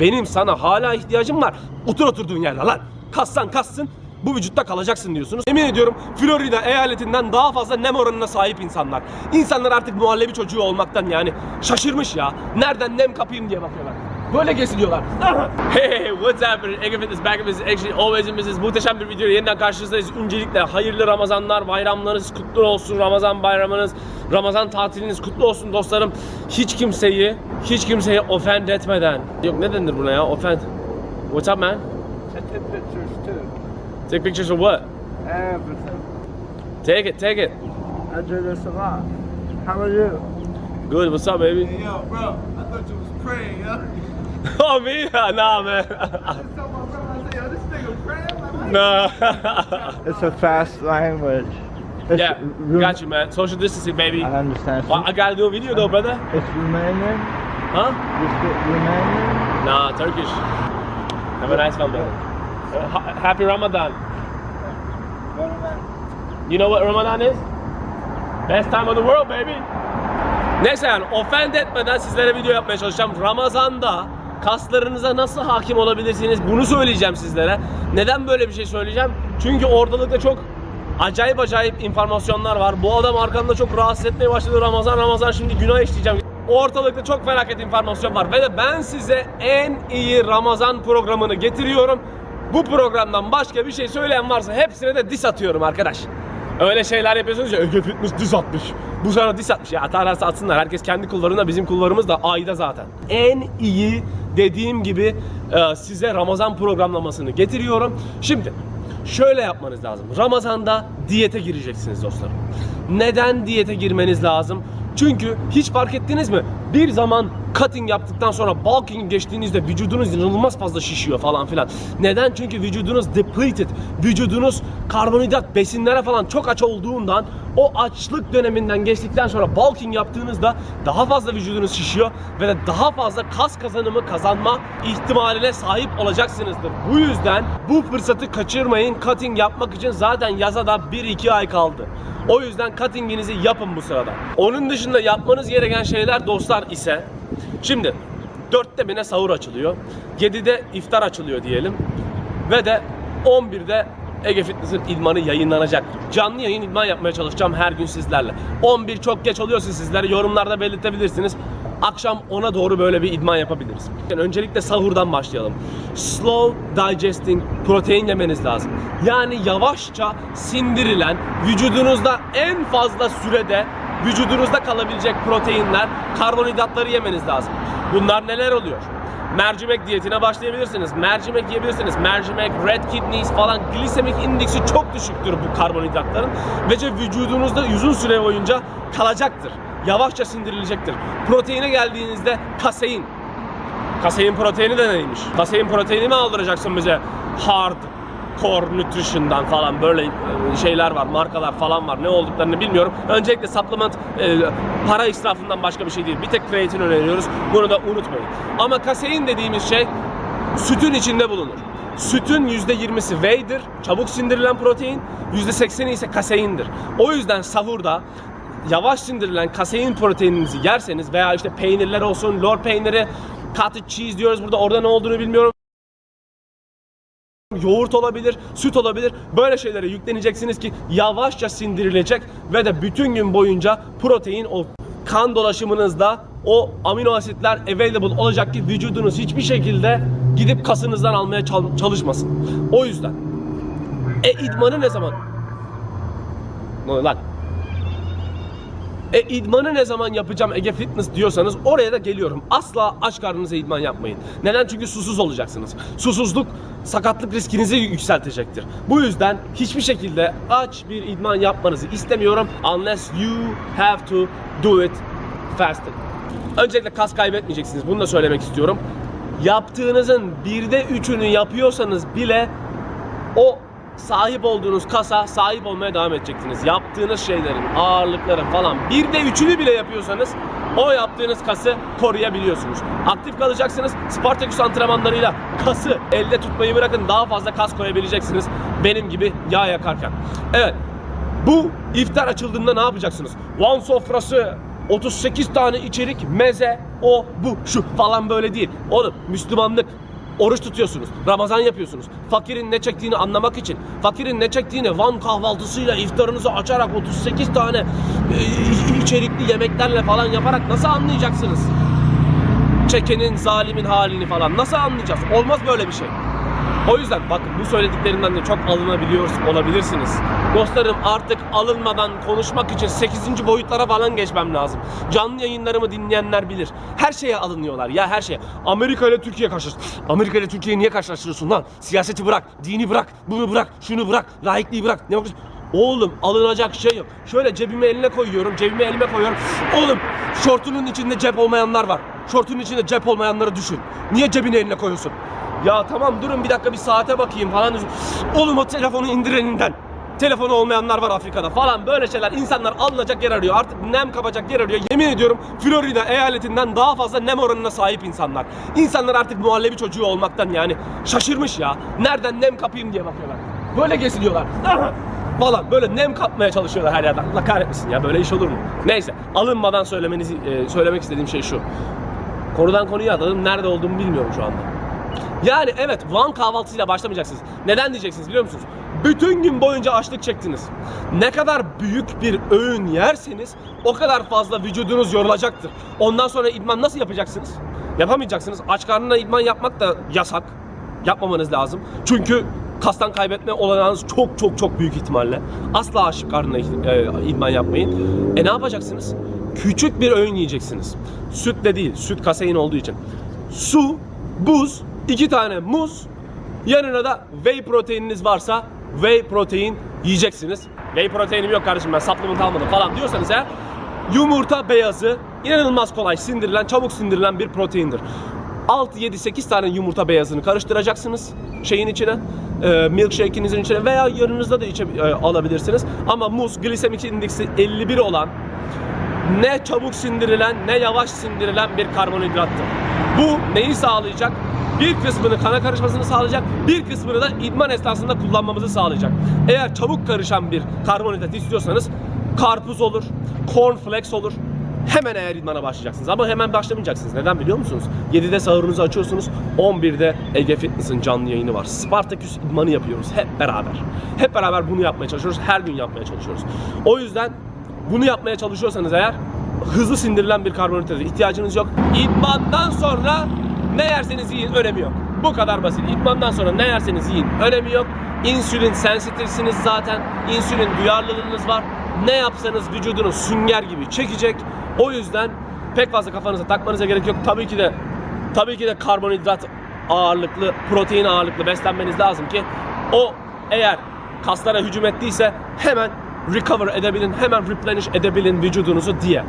Benim sana hala ihtiyacım var. Otur oturduğun yerde lan. Kassan kassın bu vücutta kalacaksın diyorsunuz. Emin ediyorum Florida eyaletinden daha fazla nem oranına sahip insanlar. İnsanlar artık muhallebi çocuğu olmaktan yani şaşırmış ya. Nereden nem kapayım diye bakıyorlar. Böyle geziliyorlar. hey what's happening? Ege Fitness back with actually always in business. Muhteşem bir video yeniden karşınızdayız. Öncelikle hayırlı Ramazanlar, bayramlarınız kutlu olsun. Ramazan bayramınız, Ramazan tatiliniz kutlu olsun dostlarım. Hiç kimseyi, hiç kimseyi offend etmeden. Yok ne denir buna ya? Offend. What's up man? Take pictures too. Take pictures of what? Everything. Take it, take it. I do this a lot. How are you? Good, what's up baby? Hey, yo, bro, thought you was praying, yo. oh me? Nah man. I told my brother, I said, yo, this nigga praying? I'm like, no. It's a fast language. It's yeah, Ru- got you man. Social distancing baby. I understand. Well, I gotta do a video though, brother. It's Romanian. Huh? You speak Romanian? Nah, Turkish. Have a nice one, man. Uh, happy Ramadan. You know what Ramadan is? Best time of the world, baby. Neyse yani offend etmeden sizlere video yapmaya çalışacağım. Ramazan'da kaslarınıza nasıl hakim olabilirsiniz bunu söyleyeceğim sizlere. Neden böyle bir şey söyleyeceğim? Çünkü ortalıkta çok acayip acayip informasyonlar var. Bu adam arkamda çok rahatsız etmeye başladı Ramazan Ramazan şimdi günah işleyeceğim. Ortalıkta çok felaket informasyon var ve de ben size en iyi Ramazan programını getiriyorum. Bu programdan başka bir şey söyleyen varsa hepsine de dis atıyorum arkadaş. Öyle şeyler yapıyorsunuz ya Ege Fitness dis atmış. Bu sana dis atmış ya atarlarsa atsınlar. Herkes kendi kullarında bizim kullarımız da ayda zaten. En iyi dediğim gibi e, size Ramazan programlamasını getiriyorum. Şimdi şöyle yapmanız lazım. Ramazan'da diyete gireceksiniz dostlarım. Neden diyete girmeniz lazım? Çünkü hiç fark ettiniz mi? Bir zaman cutting yaptıktan sonra bulking geçtiğinizde vücudunuz inanılmaz fazla şişiyor falan filan. Neden? Çünkü vücudunuz depleted. Vücudunuz karbonhidrat, besinlere falan çok aç olduğundan o açlık döneminden geçtikten sonra bulking yaptığınızda daha fazla vücudunuz şişiyor ve de daha fazla kas kazanımı kazanma ihtimaline sahip olacaksınızdır. Bu yüzden bu fırsatı kaçırmayın. Cutting yapmak için zaten yaza da 1-2 ay kaldı. O yüzden cutting'inizi yapın bu sırada. Onun dışında yapmanız gereken şeyler dostlar ise şimdi 4'te bine sahur açılıyor. 7'de iftar açılıyor diyelim. Ve de 11'de Ege Fitness'in idmanı yayınlanacak. Canlı yayın idman yapmaya çalışacağım her gün sizlerle. 11 çok geç oluyorsa sizlere yorumlarda belirtebilirsiniz. Akşam 10'a doğru böyle bir idman yapabiliriz. Yani öncelikle sahurdan başlayalım. Slow digesting protein yemeniz lazım. Yani yavaşça sindirilen, vücudunuzda en fazla sürede vücudunuzda kalabilecek proteinler, karbonhidratları yemeniz lazım. Bunlar neler oluyor? Mercimek diyetine başlayabilirsiniz. Mercimek yiyebilirsiniz. Mercimek, red kidneys falan glisemik indeksi çok düşüktür bu karbonhidratların. Ve vücudunuzda uzun süre boyunca kalacaktır. Yavaşça sindirilecektir. Proteine geldiğinizde kasein. Kasein proteini de neymiş? Kasein proteini mi aldıracaksın bize? Hard Core Nutrition'dan falan böyle e, şeyler var, markalar falan var. Ne olduklarını bilmiyorum. Öncelikle supplement e, para israfından başka bir şey değil. Bir tek kreatin öneriyoruz. Bunu da unutmayın. Ama kasein dediğimiz şey sütün içinde bulunur. Sütün %20'si whey'dir, çabuk sindirilen protein, %80'i ise kaseindir. O yüzden sahurda yavaş sindirilen kasein proteininizi yerseniz veya işte peynirler olsun, lor peyniri, cottage cheese diyoruz burada orada ne olduğunu bilmiyorum. Yoğurt olabilir, süt olabilir. Böyle şeylere yükleneceksiniz ki yavaşça sindirilecek ve de bütün gün boyunca protein o kan dolaşımınızda o amino asitler available olacak ki vücudunuz hiçbir şekilde gidip kasınızdan almaya çal- çalışmasın. O yüzden. E idmanı ne zaman? Lan? E idmanı ne zaman yapacağım Ege Fitness diyorsanız oraya da geliyorum. Asla aç karnınıza idman yapmayın. Neden? Çünkü susuz olacaksınız. Susuzluk sakatlık riskinizi yükseltecektir. Bu yüzden hiçbir şekilde aç bir idman yapmanızı istemiyorum. Unless you have to do it fasted. Öncelikle kas kaybetmeyeceksiniz. Bunu da söylemek istiyorum. Yaptığınızın birde üçünü yapıyorsanız bile o sahip olduğunuz kasa sahip olmaya devam edeceksiniz. Yaptığınız şeylerin, ağırlıkların falan bir de üçünü bile yapıyorsanız o yaptığınız kası koruyabiliyorsunuz. Aktif kalacaksınız. Spartaküs antrenmanlarıyla kası elde tutmayı bırakın daha fazla kas koyabileceksiniz. Benim gibi yağ yakarken. Evet. Bu iftar açıldığında ne yapacaksınız? Lan sofrası, 38 tane içerik, meze, o, bu, şu falan böyle değil. Oğlum Müslümanlık. Oruç tutuyorsunuz, Ramazan yapıyorsunuz. Fakirin ne çektiğini anlamak için, fakirin ne çektiğini Van kahvaltısıyla iftarınızı açarak 38 tane e, içerikli yemeklerle falan yaparak nasıl anlayacaksınız? Çekenin, zalimin halini falan nasıl anlayacağız? Olmaz böyle bir şey. O yüzden bakın bu söylediklerimden de çok alınabiliyor olabilirsiniz. Dostlarım artık alınmadan konuşmak için 8. boyutlara falan geçmem lazım. Canlı yayınlarımı dinleyenler bilir. Her şeye alınıyorlar ya her şeye. Amerika ile Türkiye karşılaş. Amerika ile Türkiye'yi niye karşılaştırıyorsun lan? Siyaseti bırak, dini bırak, bunu bırak, şunu bırak, laikliği bırak. Ne yapıyorsun? Oğlum alınacak şey yok. Şöyle cebime eline koyuyorum, cebime elime koyuyorum. Oğlum şortunun içinde cep olmayanlar var. Şortunun içinde cep olmayanları düşün. Niye cebine eline koyuyorsun? Ya tamam durun bir dakika bir saate bakayım falan. Oğlum o telefonu indir elinden. Telefonu olmayanlar var Afrika'da falan böyle şeyler. İnsanlar alınacak yer arıyor. Artık nem kapacak yer arıyor. Yemin ediyorum Florida eyaletinden daha fazla nem oranına sahip insanlar. İnsanlar artık muhallebi çocuğu olmaktan yani şaşırmış ya. Nereden nem kapayım diye bakıyorlar. Böyle geziliyorlar. falan böyle nem kapmaya çalışıyorlar her yerden. Allah kahretmesin ya böyle iş olur mu? Neyse alınmadan söylemenizi e, söylemek istediğim şey şu. Konudan konuya atladım. Nerede olduğumu bilmiyorum şu anda. Yani evet Van kahvaltısıyla başlamayacaksınız. Neden diyeceksiniz biliyor musunuz? Bütün gün boyunca açlık çektiniz. Ne kadar büyük bir öğün yerseniz o kadar fazla vücudunuz yorulacaktır. Ondan sonra idman nasıl yapacaksınız? Yapamayacaksınız. Aç karnına idman yapmak da yasak. Yapmamanız lazım. Çünkü kastan kaybetme olanağınız çok çok çok büyük ihtimalle. Asla aç karnına e, idman yapmayın. E ne yapacaksınız? Küçük bir öğün yiyeceksiniz. Sütle değil, süt kasein olduğu için. Su, buz, iki tane muz, yanına da whey proteininiz varsa whey protein yiyeceksiniz. Whey proteinim yok kardeşim ben supplement almadım falan diyorsanız eğer yumurta beyazı inanılmaz kolay sindirilen, çabuk sindirilen bir proteindir. 6 7 8 tane yumurta beyazını karıştıracaksınız şeyin içine. E, milkshake'inizin içine veya yanınızda da içe, e, alabilirsiniz. Ama muz glisemik indeksi 51 olan ne çabuk sindirilen ne yavaş sindirilen bir karbonhidrattır. Bu neyi sağlayacak? Bir kısmını kana karışmasını sağlayacak, bir kısmını da idman esnasında kullanmamızı sağlayacak. Eğer çabuk karışan bir karbonhidrat istiyorsanız karpuz olur, cornflakes olur. Hemen eğer idmana başlayacaksınız ama hemen başlamayacaksınız. Neden biliyor musunuz? 7'de sahurumuzu açıyorsunuz. 11'de Ege Fitness'ın canlı yayını var. Spartaküs idmanı yapıyoruz hep beraber. Hep beraber bunu yapmaya çalışıyoruz. Her gün yapmaya çalışıyoruz. O yüzden bunu yapmaya çalışıyorsanız eğer hızlı sindirilen bir karbonhidrata ihtiyacınız yok. İdmandan sonra ne yerseniz yiyin önemi yok. Bu kadar basit. İdmandan sonra ne yerseniz yiyin önemi yok. İnsülin sensitifsiniz zaten. İnsülin duyarlılığınız var. Ne yapsanız vücudunuz sünger gibi çekecek. O yüzden pek fazla kafanıza takmanıza gerek yok. Tabii ki de tabii ki de karbonhidrat ağırlıklı, protein ağırlıklı beslenmeniz lazım ki o eğer kaslara hücum ettiyse hemen recover edebilin, hemen replenish edebilin vücudunuzu diye.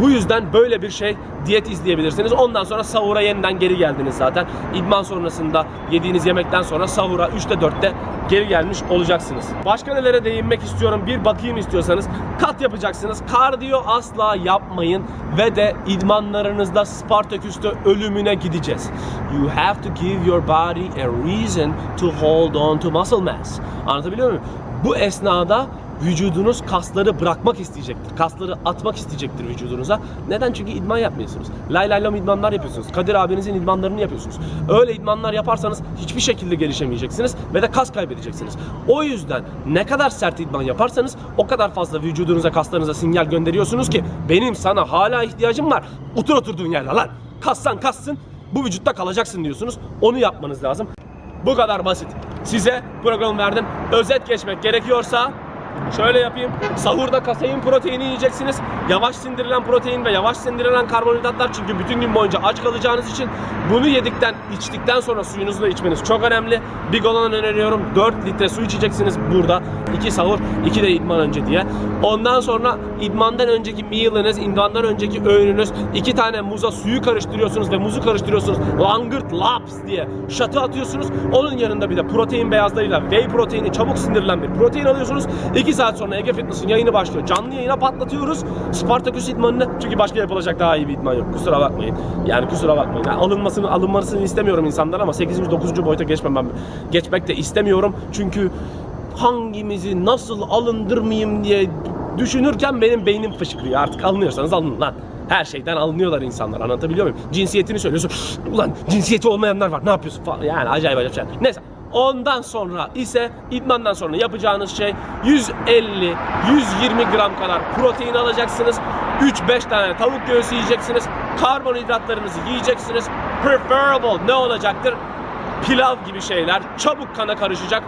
Bu yüzden böyle bir şey diyet izleyebilirsiniz. Ondan sonra sahura yeniden geri geldiniz zaten. İdman sonrasında yediğiniz yemekten sonra sahura 3'te 4'te geri gelmiş olacaksınız. Başka nelere değinmek istiyorum bir bakayım istiyorsanız. Kat yapacaksınız. Kardiyo asla yapmayın ve de idmanlarınızda Spartaküs'te ölümüne gideceğiz. You have to give your body a reason to hold on to muscle mass. Anlatabiliyor muyum? Bu esnada vücudunuz kasları bırakmak isteyecektir. Kasları atmak isteyecektir vücudunuza. Neden? Çünkü idman yapmıyorsunuz. Lay lay lam idmanlar yapıyorsunuz. Kadir abinizin idmanlarını yapıyorsunuz. Öyle idmanlar yaparsanız hiçbir şekilde gelişemeyeceksiniz ve de kas kaybedeceksiniz. O yüzden ne kadar sert idman yaparsanız o kadar fazla vücudunuza, kaslarınıza sinyal gönderiyorsunuz ki benim sana hala ihtiyacım var. Otur oturduğun yerde lan. Kassan kassın. Bu vücutta kalacaksın diyorsunuz. Onu yapmanız lazım. Bu kadar basit. Size program verdim. Özet geçmek gerekiyorsa Şöyle yapayım. Sahurda kasein proteini yiyeceksiniz. Yavaş sindirilen protein ve yavaş sindirilen karbonhidratlar çünkü bütün gün boyunca aç kalacağınız için bunu yedikten, içtikten sonra suyunuzu da içmeniz çok önemli. Bir galon öneriyorum. 4 litre su içeceksiniz burada. 2 sahur, 2 de idman önce diye. Ondan sonra idmandan önceki meal'ınız, idmandan önceki öğününüz. 2 tane muza suyu karıştırıyorsunuz ve muzu karıştırıyorsunuz. Langırt laps diye şatı atıyorsunuz. Onun yanında bir de protein beyazlarıyla whey proteini çabuk sindirilen bir protein alıyorsunuz. 2 saat sonra Ege Fitness'ın yayını başlıyor. Canlı yayına patlatıyoruz. Spartaküs idmanını. Çünkü başka yapılacak daha iyi bir idman yok. Kusura bakmayın. Yani kusura bakmayın. Yani alınmasını alınmasını istemiyorum insanlar ama 8. 9. boyuta geçmem geçmek de istemiyorum. Çünkü hangimizi nasıl alındırmayayım diye düşünürken benim beynim fışkırıyor. Artık alınıyorsanız alın lan. Her şeyden alınıyorlar insanlar. Anlatabiliyor muyum? Cinsiyetini söylüyorsun. Ulan cinsiyeti olmayanlar var. Ne yapıyorsun falan. Yani acayip acayip şeyler. Neyse. Ondan sonra ise idmandan sonra yapacağınız şey 150 120 gram kadar protein alacaksınız. 3-5 tane tavuk göğsü yiyeceksiniz. Karbonhidratlarınızı yiyeceksiniz. Preferable ne olacaktır? Pilav gibi şeyler çabuk kana karışacak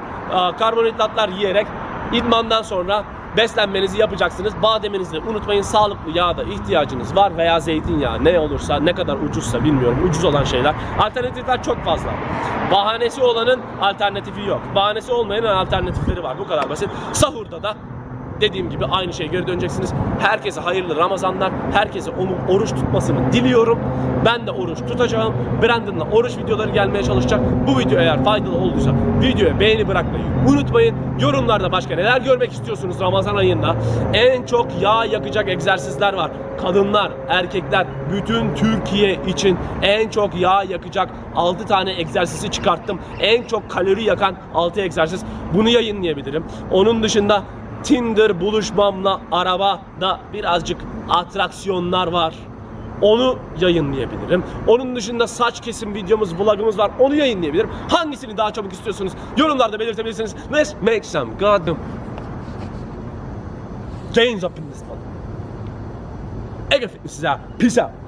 karbonhidratlar yiyerek idmandan sonra beslenmenizi yapacaksınız. Bademinizi de unutmayın. Sağlıklı yağda ihtiyacınız var veya zeytinyağı ne olursa ne kadar ucuzsa bilmiyorum. Ucuz olan şeyler. Alternatifler çok fazla. Bahanesi olanın alternatifi yok. Bahanesi olmayanın alternatifleri var. Bu kadar basit. Sahurda da dediğim gibi aynı şeye geri döneceksiniz. Herkese hayırlı Ramazanlar. Herkese onu oruç tutmasını diliyorum. Ben de oruç tutacağım. Brandon'la oruç videoları gelmeye çalışacak. Bu video eğer faydalı olduysa videoya beğeni bırakmayı unutmayın. Yorumlarda başka neler görmek istiyorsunuz Ramazan ayında? En çok yağ yakacak egzersizler var. Kadınlar, erkekler, bütün Türkiye için en çok yağ yakacak 6 tane egzersizi çıkarttım. En çok kalori yakan 6 egzersiz. Bunu yayınlayabilirim. Onun dışında Tinder buluşmamla arabada birazcık atraksiyonlar var. Onu yayınlayabilirim. Onun dışında saç kesim videomuz, vlogumuz var. Onu yayınlayabilirim. Hangisini daha çabuk istiyorsunuz? Yorumlarda belirtebilirsiniz. Let's make some goddamn change up in this one. Ege Fitness. Peace out.